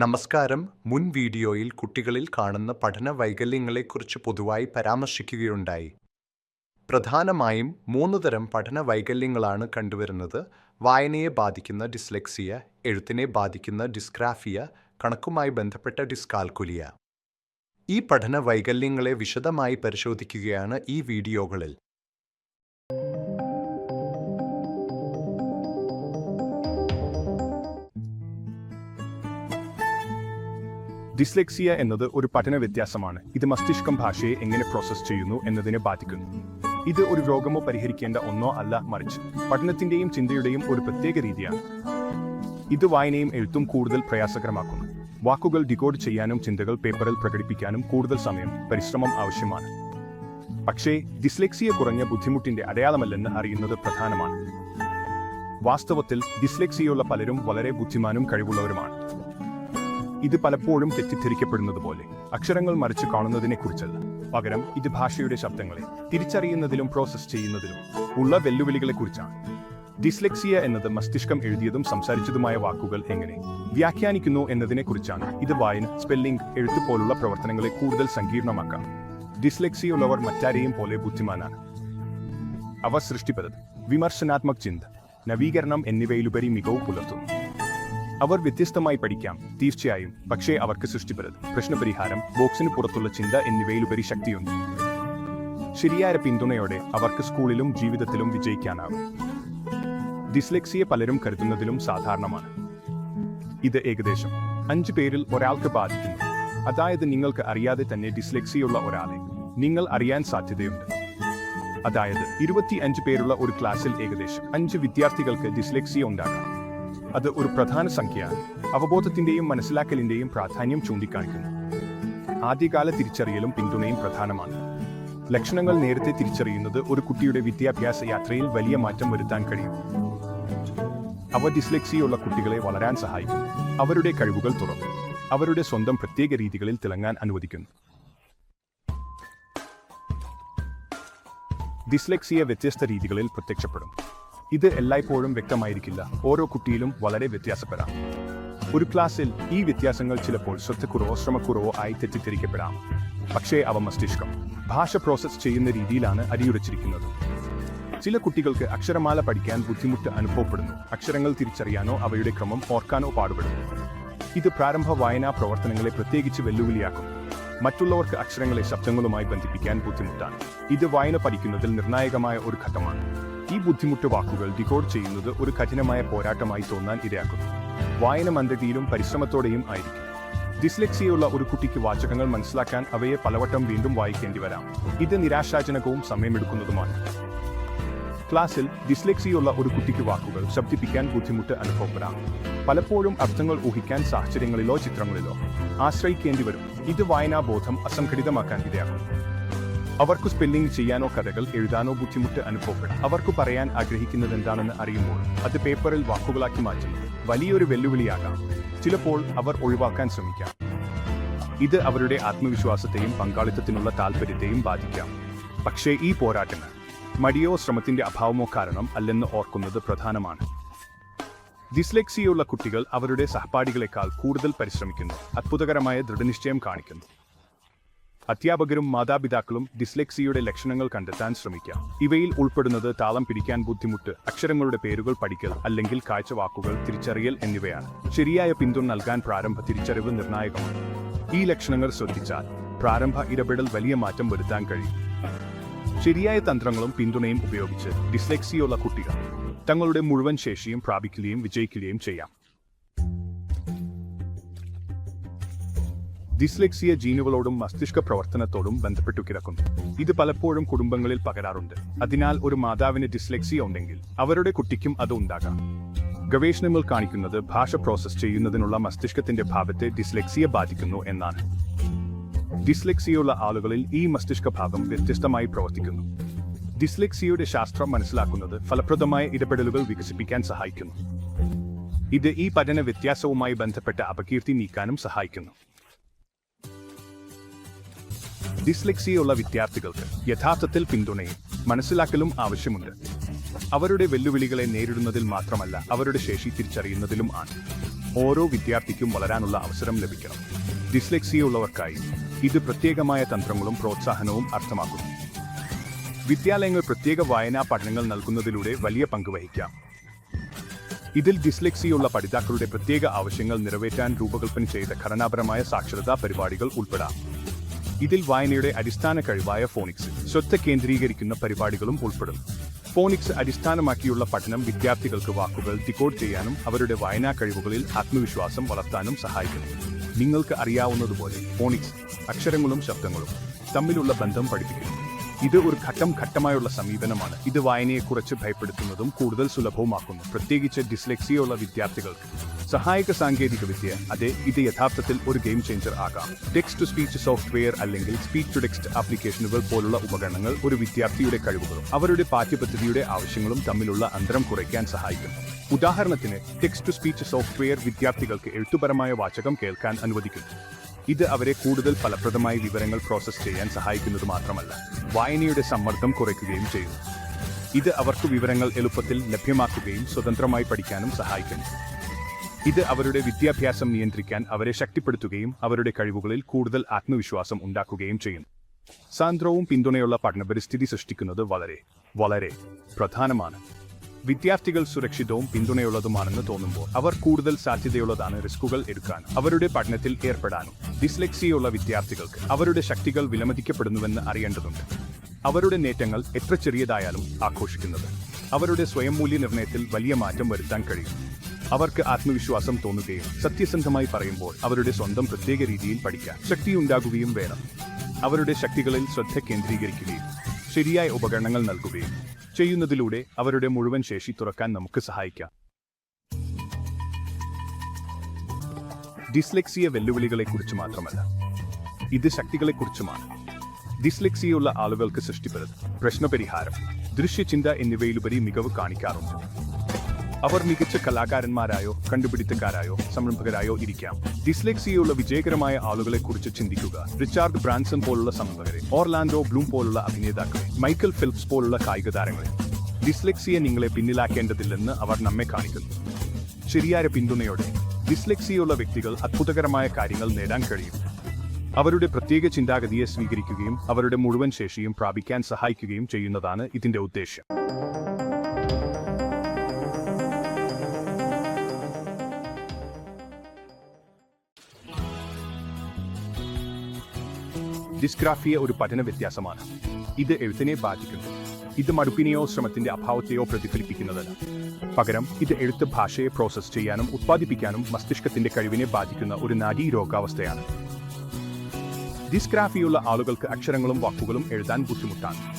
നമസ്കാരം. മുൻ വീഡിയോയിൽ കുട്ടികളിൽ കാണുന്ന പഠന വൈകല്യങ്ങളെക്കുറിച്ച് പൊതുവായി പരാമർശിക്കുകയുണ്ടായി. പ്രധാനമായും മൂന്ന് തരം പഠന വൈകല്യങ്ങളാണ് കണ്ടുവരുന്നത്. വായനയെ ബാധിക്കുന്ന ഡിസ്ലെക്സിയ എഴുത്തിനെ ബാധിക്കുന്ന ഡിസ്ഗ്രാഫിയ കണക്കുമായി ബന്ധപ്പെട്ട ഡിസ്കാൽക്കുലിയ. ഈ പഠന വൈകല്യങ്ങളെ വിശദമായി പരിശോധിക്കുകയാണ് ഈ വീഡിയോകളിൽ. ഡിസ്ലെക്സിയ എന്നത് ഒരു പഠന വ്യത്യാസമാണ്. ഇത് മസ്തിഷ്കം ഭാഷയെ എങ്ങനെ പ്രോസസ്സ് ചെയ്യുന്നു എന്നതിനെ ബാധിക്കുന്നു. ഇത് ഒരു രോഗമോ പരിഹരിക്കേണ്ട ഒന്നോ അല്ല മറിച്ച്. പഠനത്തിന്റെയും ചിന്തയുടെയും ഒരു പ്രത്യേക രീതിയാണ്. ഇത് വായനയും എഴുത്തും കൂടുതൽ പ്രയാസകരമാക്കുന്നു. വാക്കുകൾ ഡികോഡ് ചെയ്യാനും ചിന്തകൾ പേപ്പറിൽ പ്രകടിപ്പിക്കാനും കൂടുതൽ സമയം പരിശ്രമം ആവശ്യമാണ്. പക്ഷേ ഡിസ്ലെക്സിയ കുറഞ്ഞ ബുദ്ധിമുട്ടിന്റെ അടയാളമല്ലെന്ന് അറിയുന്നത് പ്രധാനമാണ്. വാസ്തവത്തിൽ ഡിസ്ലെക്സിയുള്ള പലരും വളരെ ബുദ്ധിമാനും കഴിവുള്ളവരുമാണ്. ഇത് പലപ്പോഴും തെറ്റിദ്ധരിക്കപ്പെടുന്നത് പോലെ അക്ഷരങ്ങൾ മറിച്ച് കാണുന്നതിനെക്കുറിച്ചല്ല. പകരം ഇത് ഭാഷയുടെ ശബ്ദങ്ങളെ തിരിച്ചറിയുന്നതിലും പ്രോസസ്സ് ചെയ്യുന്നതിലും ഉള്ള വെല്ലുവിളികളെക്കുറിച്ചാണ്. ഡിസ്ലെക്സിയ എന്നത് മസ്തിഷ്കം എഴുതിയതും സംസാരിച്ചതുമായ വാക്കുകൾ എങ്ങനെ വ്യാഖ്യാനിക്കുന്നു എന്നതിനെക്കുറിച്ചാണ് ഇത് വായന സ്പെല്ലിംഗ് എഴുത്ത് പോലുള്ള പ്രവർത്തനങ്ങളെ കൂടുതൽ സങ്കീർണമാക്കാം ഡിസ്ലെക്സിയുള്ളവർ മറ്റാരെയും പോലെ ബുദ്ധിമാനാണ്. അവ സൃഷ്ടിപരത വിമർശനാത്മക ചിന്ത നവീകരണം എന്നിവയിലുപരി മികവ് പുലർത്തുന്നു. അവർ വ്യത്യസ്തമായി പഠിക്കാം തീർച്ചയായും. പക്ഷേ അവർക്ക് സൃഷ്ടിപരത പ്രശ്നപരിഹാരം ബോക്സിന് പുറത്തുള്ള ചിന്ത എന്നിവയിലുപരി ശക്തിയുണ്ട്. ശരിയായ പിന്തുണയോടെ അവർക്ക് സ്കൂളിലും ജീവിതത്തിലും വിജയിക്കാനാകും. ഡിസ്ലെക്സിയെ പലരും കരുതുന്നതിലും സാധാരണമാണ്. ഇത് ഏകദേശം അഞ്ച് പേരിൽ ഒരാൾക്ക് ബാധിക്കുന്നു. അതായത് നിങ്ങൾക്ക് അറിയാതെ തന്നെ ഡിസ്ലെക്സിയുള്ള ഒരാളെ നിങ്ങൾ അറിയാൻ സാധ്യതയുണ്ട്. അതായത് ഇരുപത്തി അഞ്ച് പേരുള്ള ഒരു ക്ലാസ്സിൽ ഏകദേശം അഞ്ച് വിദ്യാർത്ഥികൾക്ക് ഡിസ്ലെക്സിയ ഉണ്ടാകാം അത് ഒരു പ്രധാന സംഖ്യയാണ്. അവബോധത്തിന്റെയും മനസ്സിലാക്കലിന്റെയും പ്രാധാന്യം ചൂണ്ടിക്കാണിക്കുന്നു. ആദ്യകാല തിരിച്ചറിയലും പിന്തുണയും പ്രധാനമാണ്. ലക്ഷണങ്ങൾ നേരത്തെ തിരിച്ചറിയുന്നത് ഒരു കുട്ടിയുടെ വിദ്യാഭ്യാസ യാത്രയിൽ വലിയ മാറ്റം വരുത്താൻ കഴിയും. അവ ഡിസ്ലെക്സിയുള്ള കുട്ടികളെ വളരാൻ സഹായിക്കും. അവരുടെ കഴിവുകൾ തുറന്നു അവരുടെ സ്വന്തം പ്രത്യേക രീതികളിൽ തിളങ്ങാൻ അനുവദിക്കുന്നു. ഡിസ്ലെക്സിയ വ്യത്യസ്ത രീതികളിൽ പ്രത്യക്ഷപ്പെടും. ഇത് എല്ലായ്പ്പോഴും വ്യക്തമായിരിക്കില്ല. ഓരോ കുട്ടിയിലും വളരെ വ്യത്യാസപ്പെടാം. ഒരു ക്ലാസ്സിൽ ഈ വ്യത്യാസങ്ങൾ ചിലപ്പോൾ ശ്രദ്ധക്കുറവോ ശ്രമക്കുറവോ ആയി തെറ്റിദ്ധരിക്കപ്പെടാം. പക്ഷേ അവ മസ്തിഷ്കം ഭാഷ പ്രോസസ് ചെയ്യുന്ന രീതിയിലാണ് അടിയുറച്ചിരിക്കുന്നത്. ചില കുട്ടികൾക്ക് അക്ഷരമാല പഠിക്കാൻ ബുദ്ധിമുട്ട് അനുഭവപ്പെടുന്നു. അക്ഷരങ്ങൾ തിരിച്ചറിയാനോ അവയുടെ ക്രമം ഓർക്കാനോ പാടുപെടുന്നു. ഇത് പ്രാരംഭ വായനാ പ്രവർത്തനങ്ങളെ പ്രത്യേകിച്ച് വെല്ലുവിളിയാക്കും. മറ്റുള്ളവർക്ക് അക്ഷരങ്ങളെ ശബ്ദങ്ങളുമായി ബന്ധിപ്പിക്കാൻ ബുദ്ധിമുട്ടാണ്. ഇത് വായന പഠിക്കുന്നതിൽ നിർണായകമായ ഒരു ഘട്ടമാണ്. ഈ ബുദ്ധിമുട്ട് വാക്കുകൾ ഡിക്കോഡ് ചെയ്യുന്നത് ഒരു കഠിനമായ പോരാട്ടമായി തോന്നാൻ ഇടയാക്കുന്നു. വായന മന്ദതിയിലും പരിശ്രമത്തോടെയും ആയിരിക്കും. ഡിസ്ലെക്സിയുള്ള ഒരു കുട്ടിക്ക് വാചകങ്ങൾ മനസ്സിലാക്കാൻ അവയെ പലവട്ടം വീണ്ടും വായിക്കേണ്ടി വരാം. ഇത് നിരാശാജനകവും സമയമെടുക്കുന്നതുമാണ്. ക്ലാസ്സിൽ ഡിസ്ലെക്സിയുള്ള ഒരു കുട്ടിക്ക് വാക്കുകൾ ശബ്ദിപ്പിക്കാൻ ബുദ്ധിമുട്ട് അനുഭവപ്പെടാം. പലപ്പോഴും അർത്ഥങ്ങൾ ഊഹിക്കാൻ സാഹചര്യങ്ങളിലോ ചിത്രങ്ങളിലോ ആശ്രയിക്കേണ്ടി വരും. ഇത് വായനാബോധം അസംഘടിതമാക്കാൻ ഇടയാക്കും. അവർക്ക് സ്പെല്ലിംഗ് ചെയ്യാനോ കഥകൾ എഴുതാനോ ബുദ്ധിമുട്ട് അനുഭവപ്പെടാം. അവർക്ക് പറയാൻ ആഗ്രഹിക്കുന്നത് എന്താണെന്ന് അറിയുമ്പോൾ അത് പേപ്പറിൽ വാക്കുകളാക്കി മാറ്റുന്നത് വലിയൊരു വെല്ലുവിളിയാകാം. ചിലപ്പോൾ അവർ ഒഴിവാക്കാൻ ശ്രമിക്കാം. ഇത് അവരുടെ ആത്മവിശ്വാസത്തെയും പങ്കാളിത്തത്തിനുള്ള താല്പര്യത്തെയും ബാധിക്കാം. പക്ഷേ ഈ പോരാട്ടങ്ങൾ മടിയോ ശ്രമത്തിന്റെ അഭാവമോ കാരണം അല്ലെന്ന് ഓർക്കുന്നത് പ്രധാനമാണ്. ഡിസ്ലെക്സിയുള്ള കുട്ടികൾ അവരുടെ സഹപാഠികളെക്കാൾ കൂടുതൽ പരിശ്രമിക്കുന്നു. അത്ഭുതകരമായ ദൃഢനിശ്ചയം കാണിക്കുന്നു. അധ്യാപകരും മാതാപിതാക്കളും ഡിസ്ലെക്സിയുടെ ലക്ഷണങ്ങൾ കണ്ടെത്താൻ ശ്രമിക്കാം. ഇവയിൽ ഉൾപ്പെടുന്നത് താളം പിടിക്കാൻ ബുദ്ധിമുട്ട് അക്ഷരങ്ങളുടെ പേരുകൾ പഠിക്കൽ അല്ലെങ്കിൽ കാഴ്ചവാക്കുകൾ തിരിച്ചറിയൽ എന്നിവയാണ്. ശരിയായ പിന്തുണ നൽകാൻ പ്രാരംഭ തിരിച്ചറിവ് നിർണായകമാണ്. ഈ ലക്ഷണങ്ങൾ ശ്രദ്ധിച്ചാൽ പ്രാരംഭ ഇടപെടൽ വലിയ മാറ്റം വരുത്താൻ കഴിയും. ശരിയായ തന്ത്രങ്ങളും പിന്തുണയും ഉപയോഗിച്ച് ഡിസ്ലെക്സിയുള്ള കുട്ടികൾ തങ്ങളുടെ മുഴുവൻ ശേഷിയും പ്രാപിക്കുകയും വിജയിക്കുകയും ചെയ്യാം. ഡിസ്ലെക്സിയ ജീനുകളോടും മസ്തിഷ്ക പ്രവർത്തനത്തോടും ബന്ധപ്പെട്ടു കിടക്കുന്നു. ഇത് പലപ്പോഴും കുടുംബങ്ങളിൽ പകരാറുണ്ട്. അതിനാൽ ഒരു മാതാവിന് ഡിസ്ലെക്സിയ ഉണ്ടെങ്കിൽ അവരുടെ കുട്ടിക്കും അത് ഉണ്ടാകാം. ഗവേഷണങ്ങൾ കാണിക്കുന്നത് ഭാഷ പ്രോസസ് ചെയ്യുന്നതിനുള്ള മസ്തിഷ്കത്തിന്റെ ഭാഗത്തെ ഡിസ്ലെക്സിയ ബാധിക്കുന്നു എന്നാണ്. ഡിസ്ലെക്സിയുള്ള ആളുകളിൽ ഈ മസ്തിഷ്ക ഭാഗം വ്യത്യസ്തമായി പ്രവർത്തിക്കുന്നു. ഡിസ്ലെക്സിയുടെ ശാസ്ത്രം മനസ്സിലാക്കുന്നത് ഫലപ്രദമായ ഇടപെടലുകൾ വികസിപ്പിക്കാൻ സഹായിക്കുന്നു. ഇത് ഈ പഠന വ്യത്യാസവുമായി ബന്ധപ്പെട്ട അപകീർത്തി നീക്കാനും സഹായിക്കുന്നു. ഡിസ്ലെക്സിയുള്ള വിദ്യാർത്ഥികൾക്ക് യഥാർത്ഥത്തിൽ പിന്തുണയും മനസ്സിലാക്കലും ആവശ്യമുണ്ട്. അവരുടെ വെല്ലുവിളികളെ നേരിടുന്നതിൽ മാത്രമല്ല അവരുടെ ശേഷി തിരിച്ചറിയുന്നതിലും ആണ്. ഓരോ വിദ്യാർത്ഥിക്കും വളരാനുള്ള അവസരം ലഭിക്കണം. ഡിസ്ലെക്സിയുള്ളവർക്കായി ഇത് പ്രത്യേകമായ തന്ത്രങ്ങളും പ്രോത്സാഹനവും അർത്ഥമാക്കുന്നു. വിദ്യാലയങ്ങൾ പ്രത്യേക വായനാ പഠനങ്ങൾ നൽകുന്നതിലൂടെ വലിയ പങ്ക് വഹിക്കാം. ഇതിൽ ഡിസ്ലെക്സിയുള്ള പഠിതാക്കളുടെ പ്രത്യേക ആവശ്യങ്ങൾ നിറവേറ്റാൻ രൂപകൽപ്പന ചെയ്ത ഘടനാപരമായ സാക്ഷരതാ പരിപാടികൾ ഉൾപ്പെടാം. ഇതിൽ വായനയുടെ അടിസ്ഥാന കഴിവായ ഫോണിക്സ് ശ്രദ്ധ കേന്ദ്രീകരിക്കുന്ന പരിപാടികളും ഉൾപ്പെടും ഫോണിക്സ് അടിസ്ഥാനമാക്കിയുള്ള പഠനം വിദ്യാർത്ഥികൾക്ക് വാക്കുകൾ ഡിക്കോഡ് ചെയ്യാനും അവരുടെ വായനാ കഴിവുകളിൽ ആത്മവിശ്വാസം വളർത്താനും സഹായിക്കുന്നു. നിങ്ങൾക്ക് അറിയാവുന്നതുപോലെ ഫോണിക്സ് അക്ഷരങ്ങളും ശബ്ദങ്ങളും തമ്മിലുള്ള ബന്ധം പഠിപ്പിക്കുന്നു. ഇത് ഒരു ഘട്ടം ഘട്ടമായുള്ള സമീപനമാണ്. ഇത് വായനയെക്കുറിച്ച് കുറച്ച് ഭയപ്പെടുത്തുന്നതും കൂടുതൽ സുലഭവുമാക്കുന്നു. പ്രത്യേകിച്ച് ഡിസ്ലെക്സിയുള്ള വിദ്യാർത്ഥികൾക്ക്. സഹായക സാങ്കേതിക വിദ്യ അതെ ഇത് യഥാർത്ഥത്തിൽ ഒരു ഗെയിം ചേഞ്ചർ ആകാം. ടെക്സ്റ്റ് ടു സ്പീച്ച് സോഫ്റ്റ്വെയർ അല്ലെങ്കിൽ സ്പീച്ച് ടു ടെക്സ്റ്റ് ആപ്ലിക്കേഷനുകൾ പോലുള്ള ഉപകരണങ്ങൾ ഒരു വിദ്യാർത്ഥിയുടെ കഴിവുകളും അവരുടെ പാഠ്യപദ്ധതിയുടെ ആവശ്യങ്ങളും തമ്മിലുള്ള അന്തരം കുറയ്ക്കാൻ സഹായിക്കും ഉദാഹരണത്തിന് ടെക്സ്റ്റ് ടു സ്പീച്ച് സോഫ്റ്റ്വെയർ വിദ്യാർത്ഥികൾക്ക് എഴുത്തുപരമായ വാചകം കേൾക്കാൻ അനുവദിക്കുന്നു. ഇത് അവരെ കൂടുതൽ ഫലപ്രദമായി വിവരങ്ങൾ പ്രോസസ്സ് ചെയ്യാൻ സഹായിക്കുന്നത് മാത്രമല്ല വായനയുടെ സമ്മർദ്ദം കുറയ്ക്കുകയും ചെയ്യുന്നു. ഇത് അവർക്ക് വിവരങ്ങൾ എളുപ്പത്തിൽ ലഭ്യമാക്കുകയും സ്വതന്ത്രമായി പഠിക്കാനും സഹായിക്കുന്നു. ഇത് അവരുടെ വിദ്യാഭ്യാസം നിയന്ത്രിക്കാൻ അവരെ ശക്തിപ്പെടുത്തുകയും അവരുടെ കഴിവുകളിൽ കൂടുതൽ ആത്മവിശ്വാസം ഉണ്ടാക്കുകയും ചെയ്യുന്നു. സാന്ദ്രവും പിന്തുണയുള്ള പഠന പരിസ്ഥിതി സൃഷ്ടിക്കുന്നത് വളരെ വളരെ പ്രധാനമാണ്. വിദ്യാർത്ഥികൾ സുരക്ഷിതവും പിന്തുണയുള്ളതുമാണെന്ന് തോന്നുമ്പോൾ അവർ കൂടുതൽ സാധ്യതയുള്ളതാണ് റിസ്കുകൾ എടുക്കാൻ അവരുടെ പഠനത്തിൽ ഏർപ്പെടാനും ഡിസ്ലെക്സിയുള്ള വിദ്യാർത്ഥികൾക്ക് അവരുടെ ശക്തികൾ വിലമതിക്കപ്പെടുന്നുവെന്ന് അറിയേണ്ടതുണ്ട്. അവരുടെ നേട്ടങ്ങൾ എത്ര ചെറിയതായാലും ആഘോഷിക്കുന്നത് അവരുടെ സ്വയം മൂല്യനിർണയത്തിൽ വലിയ മാറ്റം വരുത്താൻ കഴിയും. അവർക്ക് ആത്മവിശ്വാസം തോന്നുകയും സത്യസന്ധമായി പറയുമ്പോൾ അവരുടെ സ്വന്തം പ്രത്യേക രീതിയിൽ പഠിക്കാൻ ശക്തിയുണ്ടാകുകയും വേണം. അവരുടെ ശക്തികളിൽ ശ്രദ്ധ കേന്ദ്രീകരിക്കുകയും ശരിയായ ഉപകരണങ്ങൾ നൽകുകയും ചെയ്യുന്നതിലൂടെ അവരുടെ മുഴുവൻ ശേഷി തുറക്കാൻ നമുക്ക് സഹായിക്കാം. ഡിസ്ലെക്സിയ വെല്ലുവിളികളെക്കുറിച്ച് മാത്രമല്ല. ഇത് ശക്തികളെക്കുറിച്ചുമാണ്. ഡിസ്ലെക്സിയുള്ള ആളുകൾക്ക് സൃഷ്ടിപ്പെടുന്നത് പ്രശ്നപരിഹാരം ദൃശ്യചിന്ത എന്നിവയിലുപരി മികവ് കാണിക്കാറുണ്ട്. അവർ മികച്ച കലാകാരന്മാരായോ കണ്ടുപിടുത്തക്കാരായോ സംരംഭകരായോ ഇരിക്കാം. ഡിസ്ലെക്സിയുള്ള വിജയകരമായ ആളുകളെ കുറിച്ച് ചിന്തിക്കുക. റിച്ചാർഡ് ബ്രാൻസൺ പോലുള്ള സംരംഭകരെ ഓർലാൻഡോ ബ്ലൂം പോലുള്ള അഭിനേതാക്കളെ മൈക്കൽ ഫിലിപ്സ് പോലുള്ള കായിക താരങ്ങളെ ഡിസ്ലെക്സിയെ നിങ്ങളെ പിന്നിലാക്കേണ്ടതില്ലെന്ന് അവർ നമ്മെ കാണിക്കുന്നു. ശരിയായ പിന്തുണയോടെ ഡിസ്ലെക്സിയുള്ള വ്യക്തികൾ അത്ഭുതകരമായ കാര്യങ്ങൾ നേടാൻ കഴിയും. അവരുടെ പ്രത്യേക ചിന്താഗതിയെ സ്വീകരിക്കുകയും അവരുടെ മുഴുവൻ ശേഷിയും പ്രാപിക്കാൻ സഹായിക്കുകയും ചെയ്യുന്നതാണ് ഇതിന്റെ ഉദ്ദേശ്യം. ഡിസ്ഗ്രാഫിയ ഒരു പഠന വ്യത്യാസമാണ്. ഇത് എഴുത്തിനെ ബാധിക്കുന്നു. ഇത് മടുപ്പിനെയോ ശ്രമത്തിന്റെ അഭാവത്തെയോ പ്രതിഫലിപ്പിക്കുന്നതല്ല. പകരം ഇത് എഴുത്ത് ഭാഷയെ പ്രോസസ് ചെയ്യാനും ഉത്പാദിപ്പിക്കാനും മസ്തിഷ്കത്തിന്റെ കഴിവിനെ ബാധിക്കുന്ന ഒരു നാഡീ രോഗാവസ്ഥയാണ്. ഡിസ്ഗ്രാഫിയുള്ള ആളുകൾക്ക് അക്ഷരങ്ങളും വാക്കുകളും എഴുതാൻ ബുദ്ധിമുട്ടാണ്.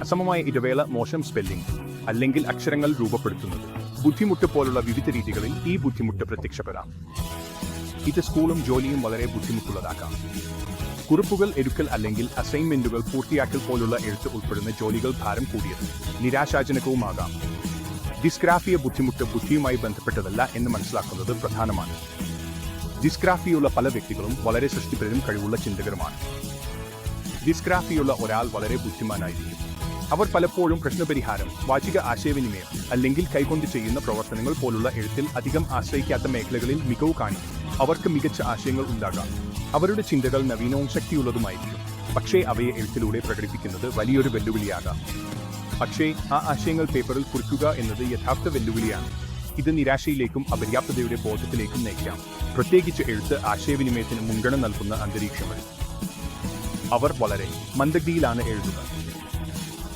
അസമമായ ഇടവേള മോശം സ്പെല്ലിംഗ് അല്ലെങ്കിൽ അക്ഷരങ്ങൾ രൂപപ്പെടുത്തുന്നത് ബുദ്ധിമുട്ട് പോലുള്ള വിവിധ രീതികളിൽ ഈ ബുദ്ധിമുട്ട് പ്രത്യക്ഷപ്പെടാം. ഇത് സ്കൂളും ജോലിയും വളരെ ബുദ്ധിമുട്ടുള്ളതാക്കാം. കുറിപ്പുകൾ എടുക്കൽ അല്ലെങ്കിൽ അസൈൻമെന്റുകൾ പൂർത്തിയാക്കൽ പോലുള്ള എഴുത്ത് ഉൾപ്പെടുന്ന ജോലികൾ ഭാരം കൂടിയത് നിരാശാജനകവുമാകാം. ഡിസ്ഗ്രാഫിയ ബുദ്ധിമുട്ട് ബുദ്ധിയുമായി ബന്ധപ്പെട്ടതല്ല എന്ന് മനസ്സിലാക്കുന്നത് പ്രധാനമാണ്. ഡിസ്ഗ്രാഫിയുള്ള പല വ്യക്തികളും വളരെ സൃഷ്ടിപരരും കഴിവുള്ള ചിന്തകരുമാണ്. ഡിസ്ഗ്രാഫിയുള്ള ഒരാൾ വളരെ ബുദ്ധിമാനായിരിക്കും. അവർ പലപ്പോഴും പ്രശ്നപരിഹാരം വാചിക ആശയവിനിമയം അല്ലെങ്കിൽ കൈകൊണ്ട് ചെയ്യുന്ന പ്രവർത്തനങ്ങൾ പോലുള്ള എഴുത്തിൽ അധികം ആശ്രയിക്കാത്ത മേഖലകളിൽ മികവ് കാണിക്കും. അവർക്ക് മികച്ച ആശയങ്ങൾ ഉണ്ടാകാം. അവരുടെ ചിന്തകൾ നവീനവും ശക്തിയുള്ളതുമായിരിക്കും പക്ഷേ അവയെ എഴുത്തിലൂടെ പ്രകടിപ്പിക്കുന്നത് വലിയൊരു വെല്ലുവിളിയാകാം. പക്ഷേ ആ ആശയങ്ങൾ പേപ്പറിൽ കുറിക്കുക എന്നത് യഥാർത്ഥ വെല്ലുവിളിയാണ്. ഇത് നിരാശയിലേക്കും അപര്യാപ്തതയുടെ ബോധത്തിലേക്കും നയിക്കാം. പ്രത്യേകിച്ച് എഴുത്ത് ആശയവിനിമയത്തിന് മുൻഗണന നൽകുന്ന അന്തരീക്ഷങ്ങൾ അവർ വളരെ മന്ദഗതിയിലാണ് എഴുതുക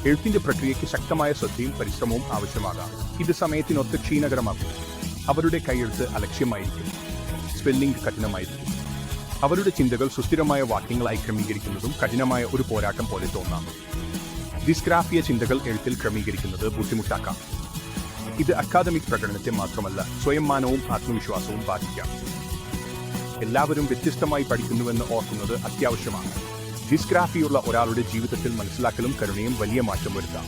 എഴുത്തിന്റെ പ്രക്രിയയ്ക്ക് ശക്തമായ ശ്രദ്ധയും പരിശ്രമവും ആവശ്യമാകാം. ഇത് സമയത്തിനൊത്ത് ക്ഷീണകരമാക്കും. അവരുടെ കൈയെഴുത്ത് അലക്ഷ്യമായിരിക്കും. സ്പെല്ലിംഗ് കഠിനമായിരിക്കും. അവരുടെ ചിന്തകൾ സുസ്ഥിരമായ വാക്യങ്ങളായി ക്രമീകരിക്കുന്നതും കഠിനമായ ഒരു പോരാട്ടം പോലെ തോന്നാം. ഡിസ്ഗ്രാഫിയ ചിന്തകൾ എഴുത്തിൽ ക്രമീകരിക്കുന്നത് ബുദ്ധിമുട്ടാക്കാം. ഇത് അക്കാദമിക് പ്രകടനത്തെ മാത്രമല്ല സ്വയംമാനവും ആത്മവിശ്വാസവും ബാധിക്കാം. എല്ലാവരും വ്യത്യസ്തമായി പഠിക്കുന്നുവെന്ന് ഓർക്കുന്നത് അത്യാവശ്യമാണ്. ഡിസ്ഗ്രാഫിയുള്ള ഒരാളുടെ ജീവിതത്തിൽ മനസ്സിലാക്കലും കരുണയും വലിയ മാറ്റം വരുത്താം.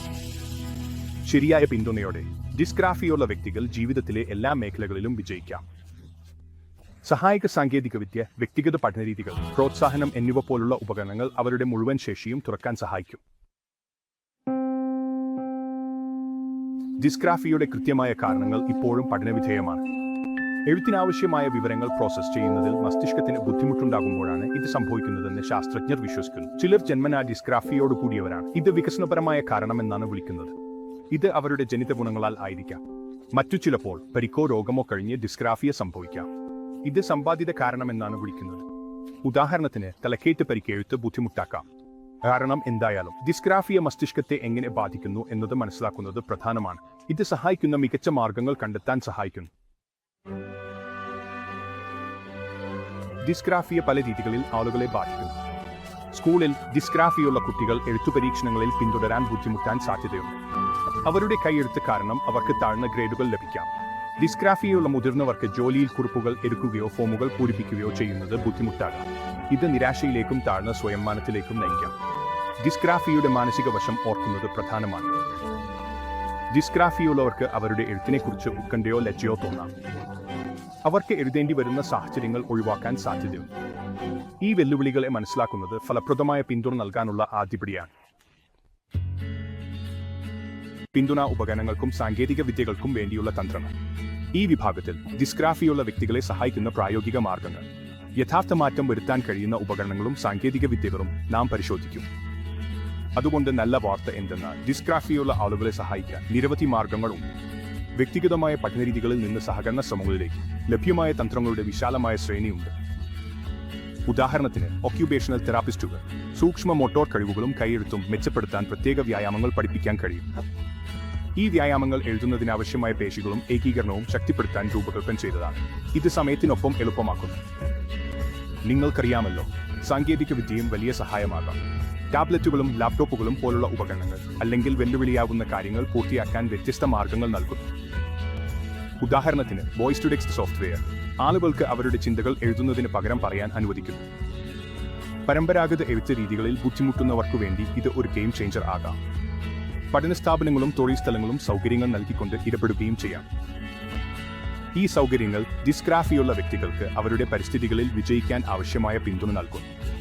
ശരിയായ പിന്തുണയോടെ ഡിസ്ഗ്രാഫിയുള്ള വ്യക്തികൾ ജീവിതത്തിലെ എല്ലാ മേഖലകളിലും വിജയിക്കാം. സഹായക സാങ്കേതികവിദ്യ വ്യക്തിഗത പഠനരീതികൾ പ്രോത്സാഹനം എന്നിവ പോലുള്ള ഉപകരണങ്ങൾ അവരുടെ മുഴുവൻ ശേഷിയും തുറക്കാൻ സഹായിക്കും. ഡിസ്ഗ്രാഫിയുടെ കൃത്യമായ കാരണങ്ങൾ ഇപ്പോഴും പഠനവിധേയമാണ്. എഴുത്തിനാവശ്യമായ വിവരങ്ങൾ പ്രോസസ്സ് ചെയ്യുന്നതിൽ മസ്തിഷ്കത്തിന് ബുദ്ധിമുട്ടുണ്ടാകുമ്പോഴാണ് ഇത് സംഭവിക്കുന്നതെന്ന് ശാസ്ത്രജ്ഞർ വിശ്വസിക്കുന്നു. ചിലർ ജന്മനാ ഡിസ്ഗ്രാഫിയോട് കൂടിയവരാണ്. ഇത് വികസനപരമായ കാരണമെന്നാണ് വിളിക്കുന്നത്. ഇത് അവരുടെ ജനിത ഗുണങ്ങളാൽ ആയിരിക്കാം. മറ്റു ചിലപ്പോൾ പരിക്കോ രോഗമോ കഴിഞ്ഞ് ഡിസ്ഗ്രാഫിയ സംഭവിക്കാം. ഇത് സമ്പാദ്യത കാരണമെന്നാണ് വിളിക്കുന്നത്. ഉദാഹരണത്തിന് തലക്കേറ്റ് പരിക്കേഴുത്ത് ബുദ്ധിമുട്ടാക്കാം. കാരണം എന്തായാലും ഡിസ്ഗ്രാഫിയ മസ്തിഷ്കത്തെ എങ്ങനെ ബാധിക്കുന്നു എന്നത് മനസ്സിലാക്കുന്നത് പ്രധാനമാണ്. ഇത് സഹായിക്കുന്ന മികച്ച മാർഗങ്ങൾ കണ്ടെത്താൻ സഹായിക്കുന്നു. ഡിസ്ഗ്രാഫിയ പല രീതികളിൽ ആളുകളെ ബാധിക്കുന്നു. സ്കൂളിൽ ഡിസ്ഗ്രാഫിയുള്ള കുട്ടികൾ എഴുത്തു പരീക്ഷണങ്ങളിൽ പിന്തുടരാൻ ബുദ്ധിമുട്ടാൻ സാധ്യതയുണ്ട്. അവരുടെ കൈയെഴുത്ത് കാരണം അവർക്ക് താഴ്ന്ന ഗ്രേഡുകൾ ലഭിക്കാം. ഡിസ്ഗ്രാഫിയുള്ള മുതിർന്നവർക്ക് ജോലിയിൽ കുറിപ്പുകൾ എടുക്കുകയോ ഫോമുകൾ പൂരിപ്പിക്കുകയോ ചെയ്യുന്നത് ബുദ്ധിമുട്ടാകാം. ഇത് നിരാശയിലേക്കും താഴ്ന്ന സ്വയംമാനത്തിലേക്കും നയിക്കാം. ഡിസ്ഗ്രാഫിയുടെ മാനസിക വശം ഓർക്കുന്നത് പ്രധാനമാണ്. ഡിസ്ഗ്രാഫിയുള്ളവർക്ക് അവരുടെ എഴുത്തിനെക്കുറിച്ച് ഉത്കണ്ഠയോ ലജ്ജയോ തോന്നാം. അവർക്ക് എഴുതേണ്ടി വരുന്ന സാഹചര്യങ്ങൾ ഒഴിവാക്കാൻ സാധ്യതയുണ്ട്. ഈ വെല്ലുവിളികളെ മനസ്സിലാക്കുന്നത് ഫലപ്രദമായ പിന്തുണ നൽകാനുള്ള ആദ്യപടിയാണ്. പിന്തുണ ഉപകരണങ്ങൾക്കും സാങ്കേതിക വിദ്യകൾക്കും വേണ്ടിയുള്ള തന്ത്രങ്ങൾ. ഈ വിഭാഗത്തിൽ ഡിസ്ഗ്രാഫിയുള്ള വ്യക്തികളെ സഹായിക്കുന്ന പ്രായോഗിക മാർഗങ്ങൾ. യഥാർത്ഥ മാറ്റം വരുത്താൻ കഴിയുന്ന ഉപകരണങ്ങളും സാങ്കേതിക വിദ്യകളും നാം പരിശോധിക്കും. അതുകൊണ്ട് നല്ല വാർത്ത എന്തെന്നാൽ ഡിസ്ഗ്രാഫിയുള്ള ആളുകളെ സഹായിക്കാൻ നിരവധി മാർഗങ്ങളുണ്ട്. വ്യക്തിഗതമായ പഠനരീതികളിൽ നിന്ന് സഹകരണ ശ്രമങ്ങളിലേക്ക് ലഭ്യമായ തന്ത്രങ്ങളുടെ വിശാലമായ ശ്രേണിയുണ്ട്. ഉദാഹരണത്തിന് ഒക്യുപേഷണൽ തെറാപ്പിസ്റ്റുകൾ സൂക്ഷ്മ മോട്ടോർ കഴിവുകളും കൈയെഴുത്തും മെച്ചപ്പെടുത്താൻ പ്രത്യേക വ്യായാമങ്ങൾ പഠിപ്പിക്കാൻ കഴിയും. ഈ വ്യായാമങ്ങൾ എഴുതുന്നതിനാവശ്യമായ പേശികളും ഏകീകരണവും ശക്തിപ്പെടുത്താൻ രൂപകൽപ്പന ചെയ്തതാണ്. ഇത് സമയത്തിനൊപ്പം എളുപ്പമാക്കുന്നു. നിങ്ങൾക്കറിയാമല്ലോ സാങ്കേതിക വിദ്യയും വലിയ സഹായമാകാം. ടാബ്ലറ്റുകളും ലാപ്ടോപ്പുകളും പോലുള്ള ഉപകരണങ്ങൾ അല്ലെങ്കിൽ വെല്ലുവിളിയാവുന്ന കാര്യങ്ങൾ പൂർത്തിയാക്കാൻ വ്യത്യസ്ത മാർഗങ്ങൾ നൽകുന്നു. ഉദാഹരണത്തിന് വോയിസ് ടു ടെക്സ്റ്റ് സോഫ്റ്റ്വെയർ. ആളുകൾക്ക് അവരുടെ ചിന്തകൾ എഴുതുന്നതിന് പകരം പറയാൻ അനുവദിക്കുന്നു. പരമ്പരാഗത എഴുത്ത് രീതികളിൽ ബുദ്ധിമുട്ടുന്നവർക്കു വേണ്ടി ഇത് ഒരു ഗെയിം ചേഞ്ചർ ആകാം. പഠന സ്ഥാപനങ്ങളും തൊഴിൽ സ്ഥലങ്ങളും സൗകര്യങ്ങൾ നൽകിക്കൊണ്ട് ഇടപെടുകയും ചെയ്യാം. ഈ സൗകര്യങ്ങൾ ഡിസ്ഗ്രാഫിയുള്ള വ്യക്തികൾക്ക് അവരുടെ പരിസ്ഥിതികളിൽ വിജയിക്കാൻ ആവശ്യമായ പിന്തുണ നൽകും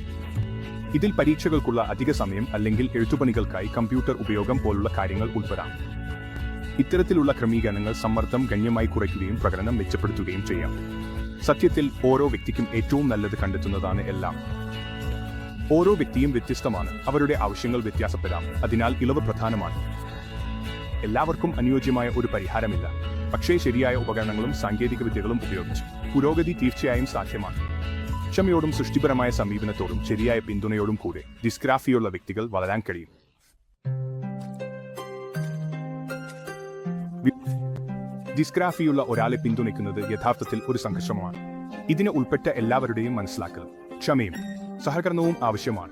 ഇതിൽ പരീക്ഷകൾക്കുള്ള അധിക സമയം അല്ലെങ്കിൽ എഴുത്തുപണികൾക്കായി കമ്പ്യൂട്ടർ ഉപയോഗം പോലുള്ള കാര്യങ്ങൾ ഉൾപ്പെടാം. ഇത്തരത്തിലുള്ള ക്രമീകരണങ്ങൾ സമ്മർദ്ദം ഗണ്യമായി കുറയ്ക്കുകയും പ്രകടനം മെച്ചപ്പെടുത്തുകയും ചെയ്യാം. സത്യത്തിൽ ഓരോ വ്യക്തിക്കും ഏറ്റവും നല്ലത് കണ്ടെത്തുന്നതാണ് എല്ലാം. ഓരോ വ്യക്തിയും വ്യത്യസ്തമാണ്. അവരുടെ ആവശ്യങ്ങൾ വ്യത്യാസപ്പെടാം. അതിനാൽ ഇളവ് പ്രധാനമാണ്. എല്ലാവർക്കും അനുയോജ്യമായ ഒരു പരിഹാരമില്ല. പക്ഷേ ശരിയായ ഉപകരണങ്ങളും സാങ്കേതിക വിദ്യകളും ഉപയോഗിച്ച്. പുരോഗതി തീർച്ചയായും സാധ്യമാണ്. ക്ഷമയോടും സൃഷ്ടിപരമായ സമീപനത്തോടും ശരിയായ പിന്തുണയോടും കൂടെ ഡിസ്ഗ്രാഫിയുള്ള വ്യക്തികൾ വളരാൻ കഴിയും. ഡിസ്ഗ്രാഫിയുള്ള ഒരാളെ പിന്തുണയ്ക്കുന്നത് യഥാർത്ഥത്തിൽ ഒരു സംഘർഷമാണ്. ഇതിന് ഉൾപ്പെട്ട എല്ലാവരുടെയും മനസ്സിലാക്കൽ. ക്ഷമയും. സഹകരണവും ആവശ്യമാണ്.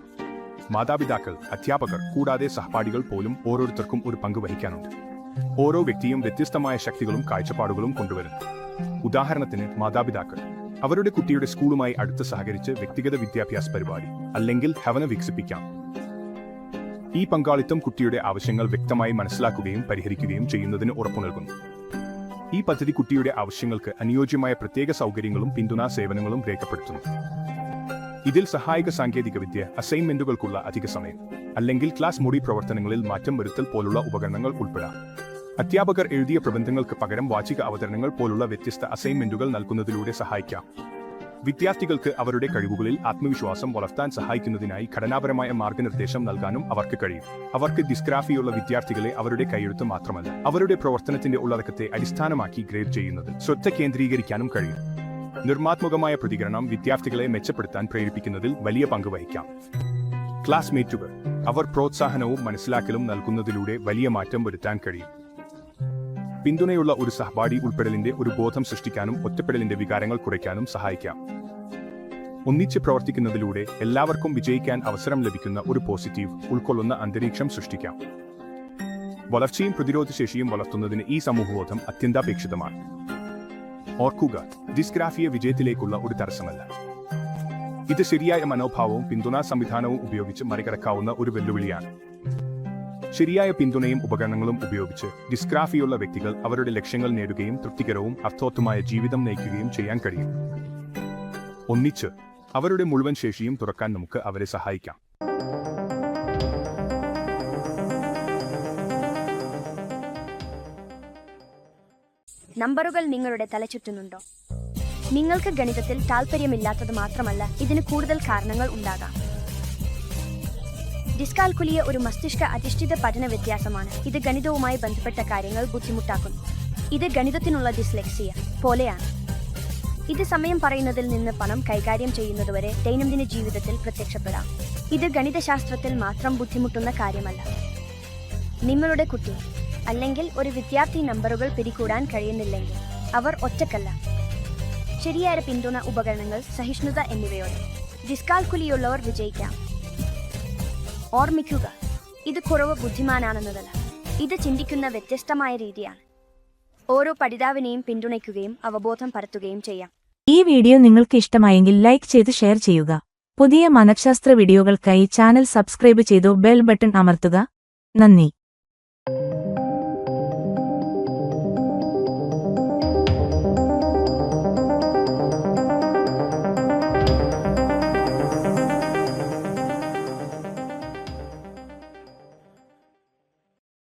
മാതാപിതാക്കൾ അധ്യാപകർ കൂടാതെ സഹപാഠികൾ പോലും ഓരോരുത്തർക്കും ഒരു പങ്ക് വഹിക്കാനുണ്ട്. ഓരോ വ്യക്തിയും വ്യത്യസ്തമായ ശക്തികളും കാഴ്ചപ്പാടുകളും കൊണ്ടുവരുന്നു. ഉദാഹരണത്തിന് മാതാപിതാക്കൾ. അവരുടെ കുട്ടിയുടെ സ്കൂളുമായി അടുത്ത് സഹകരിച്ച് വ്യക്തിഗത വിദ്യാഭ്യാസ പരിപാടി അല്ലെങ്കിൽ ഹവന വികസിപ്പിക്കാം. ഈ പങ്കാളിത്തം കുട്ടിയുടെ ആവശ്യങ്ങൾ വ്യക്തമായി മനസ്സിലാക്കുകയും പരിഹരിക്കുകയും ചെയ്യുന്നതിന് ഉറപ്പു നൽകുന്നു. ഈ പദ്ധതി കുട്ടിയുടെ ആവശ്യങ്ങൾക്ക് അനുയോജ്യമായ പ്രത്യേക സൗകര്യങ്ങളും പിന്തുണാ സേവനങ്ങളും രേഖപ്പെടുത്തുന്നു. ഇതിൽ സഹായക സാങ്കേതിക വിദ്യ അസൈൻമെന്റുകൾക്കുള്ള അധിക സമയം അല്ലെങ്കിൽ ക്ലാസ് മുറി പ്രവർത്തനങ്ങളിൽ മാറ്റം വരുത്തൽ പോലുള്ള ഉപകരണങ്ങൾ ഉൾപ്പെടാം. അധ്യാപകർ എഴുതിയ പ്രബന്ധങ്ങൾക്ക് പകരം വാചിക അവതരണങ്ങൾ പോലുള്ള വ്യത്യസ്ത അസൈൻമെന്റുകൾ നൽകുന്നതിലൂടെ സഹായിക്കാം. വിദ്യാർത്ഥികൾക്ക് അവരുടെ കഴിവുകളിൽ ആത്മവിശ്വാസം വളർത്താൻ സഹായിക്കുന്നതിനായി ഘടനാപരമായ മാർഗനിർദ്ദേശം നൽകാനും അവർക്ക് കഴിയും. അവർക്ക് ഡിസ്ഗ്രാഫിയുള്ള വിദ്യാർത്ഥികളെ അവരുടെ കൈയെഴുത്ത് മാത്രമല്ല അവരുടെ പ്രവർത്തനത്തിന്റെ ഉള്ളടക്കത്തെ അടിസ്ഥാനമാക്കി ഗ്രേഡ് ചെയ്യുന്നത് ശ്രദ്ധ കേന്ദ്രീകരിക്കാനും കഴിയും. നിർമ്മാത്മകമായ പ്രതികരണം വിദ്യാർത്ഥികളെ മെച്ചപ്പെടുത്താൻ പ്രേരിപ്പിക്കുന്നതിൽ വലിയ പങ്ക് വഹിക്കാം. ക്ലാസ്മേറ്റുകൾ അവർ പ്രോത്സാഹനവും മനസ്സിലാക്കലും നൽകുന്നതിലൂടെ വലിയ മാറ്റം വരുത്താൻ കഴിയും. പിന്തുണയുള്ള ഒരു സഹപാഠി ഉൾപ്പെടലിന്റെ ഒരു ബോധം സൃഷ്ടിക്കാനും ഒറ്റപ്പെടലിന്റെ വികാരങ്ങൾ കുറയ്ക്കാനും സഹായിക്കാം. ഒന്നിച്ച് പ്രവർത്തിക്കുന്നതിലൂടെ എല്ലാവർക്കും വിജയിക്കാൻ അവസരം ലഭിക്കുന്ന ഒരു പോസിറ്റീവ് ഉൾക്കൊള്ളുന്ന അന്തരീക്ഷം സൃഷ്ടിക്കാം. വളർച്ചയും പ്രതിരോധശേഷിയും വളർത്തുന്നതിന് ഈ സമൂഹബോധം അത്യന്താപേക്ഷിതമാണ്. ഓർക്കുക ഡിസ്ഗ്രാഫിയ വിജയത്തിലേക്കുള്ള ഒരു തടസ്സമല്ല. ഇത് ശരിയായ മനോഭാവവും പിന്തുണാ സംവിധാനവും ഉപയോഗിച്ച് മറികടക്കാവുന്ന ഒരു വെല്ലുവിളിയാണ്. ശരിയായ പിന്തുണയും ഉപകരണങ്ങളും ഉപയോഗിച്ച് ഡിസ്ഗ്രാഫിയുള്ള വ്യക്തികൾ അവരുടെ ലക്ഷ്യങ്ങൾ നേടുകയും തൃപ്തികരവും അർത്ഥവത്തുമായ ജീവിതം നയിക്കുകയും ചെയ്യാൻ കഴിയും. ഒന്നിച്ച് അവരുടെ മുഴുവൻ ശേഷിയും തുറക്കാൻ നമുക്ക് അവരെ സഹായിക്കാം. നമ്പറുകൾ നിങ്ങളുടെ തലചുറ്റുന്നുണ്ടോ നിങ്ങൾക്ക് ഗണിതത്തിൽ താല്പര്യമില്ലാത്തത് മാത്രമല്ല ഇതിന് കൂടുതൽ കാരണങ്ങൾ ഉണ്ടാകാം. ഡിസ്കാൽക്കുലിയ ഒരു മസ്തിഷ്ക അധിഷ്ഠിത പഠന വ്യത്യാസമാണ്. ഇത് ഗണിതവുമായി ബന്ധപ്പെട്ട കാര്യങ്ങൾ ബുദ്ധിമുട്ടാക്കുന്നു. ഇത് ഗണിതത്തിനുള്ള ഡിസ്ലെക്സിയ പോലെയാണ്. ഇത് സമയം പറയുന്നതിൽ നിന്ന് പണം കൈകാര്യം ചെയ്യുന്നതുവരെ ദൈനംദിന ജീവിതത്തിൽ പ്രത്യക്ഷപ്പെടാം. ഇത് ഗണിതശാസ്ത്രത്തിൽ മാത്രം ബുദ്ധിമുട്ടുന്ന കാര്യമല്ല. നിങ്ങളുടെ കുട്ടി അല്ലെങ്കിൽ ഒരു വിദ്യാർത്ഥി നമ്പറുകൾ പിടികൂടാൻ കഴിയുന്നില്ലെങ്കിൽ അവർ ഒറ്റക്കല്ല. ശരിയായ പിന്തുണ ഉപകരണങ്ങൾ സഹിഷ്ണുത എന്നിവയോടെ. ഡിസ്കാൽക്കുലിയുള്ളവർ വിജയിക്കാം. ഓർമ്മിക്കുക ഇത് കുറവ് ബുദ്ധിമാനാണെന്നതല്ല. ഇത് ചിന്തിക്കുന്ന വ്യത്യസ്തമായ രീതിയാണ്. ഓരോ പഠിതാവിനെയും പിന്തുണയ്ക്കുകയും അവബോധം പരത്തുകയും ചെയ്യാം. ഈ വീഡിയോ നിങ്ങൾക്ക് ഇഷ്ടമായെങ്കിൽ ലൈക്ക് ചെയ്ത് ഷെയർ ചെയ്യുക. പുതിയ മനഃശാസ്ത്ര വീഡിയോകൾക്കായി ചാനൽ സബ്സ്ക്രൈബ് ചെയ്തു ബെൽ ബട്ടൺ അമർത്തുക. നന്ദി.